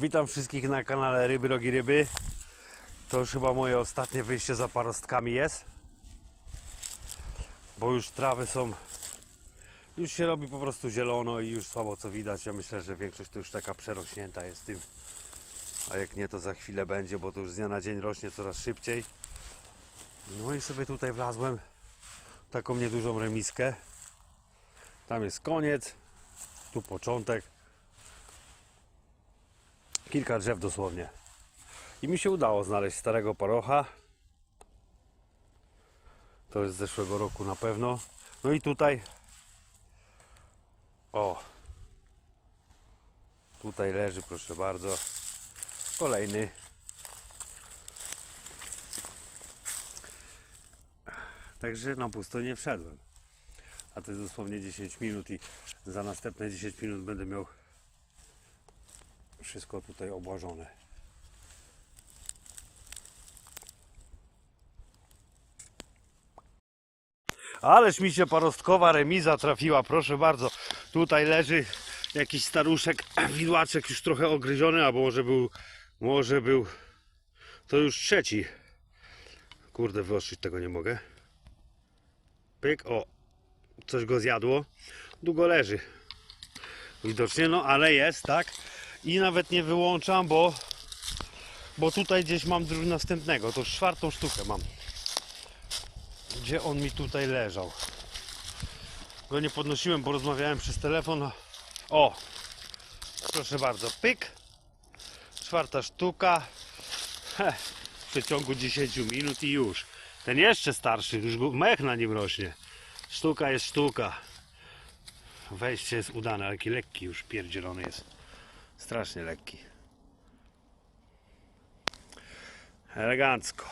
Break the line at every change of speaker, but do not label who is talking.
Witam wszystkich na kanale Ryby Rogi Ryby. To już chyba moje ostatnie wyjście za parostkami jest. Bo już trawy są. Już się robi po prostu zielono i już słabo co widać. Ja myślę, że większość to już taka przerośnięta jest tym. A jak nie, to za chwilę będzie, bo to już z dnia na dzień rośnie coraz szybciej. No i sobie tutaj wlazłem taką niedużą remiskę. Tam jest koniec, tu początek. Kilka drzew dosłownie. I mi się udało znaleźć starego parocha. To jest z zeszłego roku na pewno. No i tutaj. O. Tutaj leży, proszę bardzo. Kolejny. Także na pusto nie wszedłem. A to jest dosłownie 10 minut i za następne 10 minut będę miał wszystko tutaj obłażone. Ależ mi się parostkowa remiza trafiła, proszę bardzo. Tutaj leży jakiś staruszek, widłaczek już trochę ogryziony, albo może był, może był, to już trzeci. Kurde, wyostrzyć tego nie mogę. Pyk, o, coś go zjadło. Długo leży. Widocznie, no ale jest, tak? I nawet nie wyłączam, bo bo tutaj gdzieś mam następnego. To już czwartą sztukę mam. Gdzie on mi tutaj leżał? Go nie podnosiłem, bo rozmawiałem przez telefon. O! Proszę bardzo, pyk. Czwarta sztuka. Heh, w przeciągu 10 minut i już. Ten jeszcze starszy, już mech na nim rośnie. Sztuka jest sztuka. Wejście jest udane, ale jaki lekki już pierdzielony jest. Strasznie lekki. Elegancko.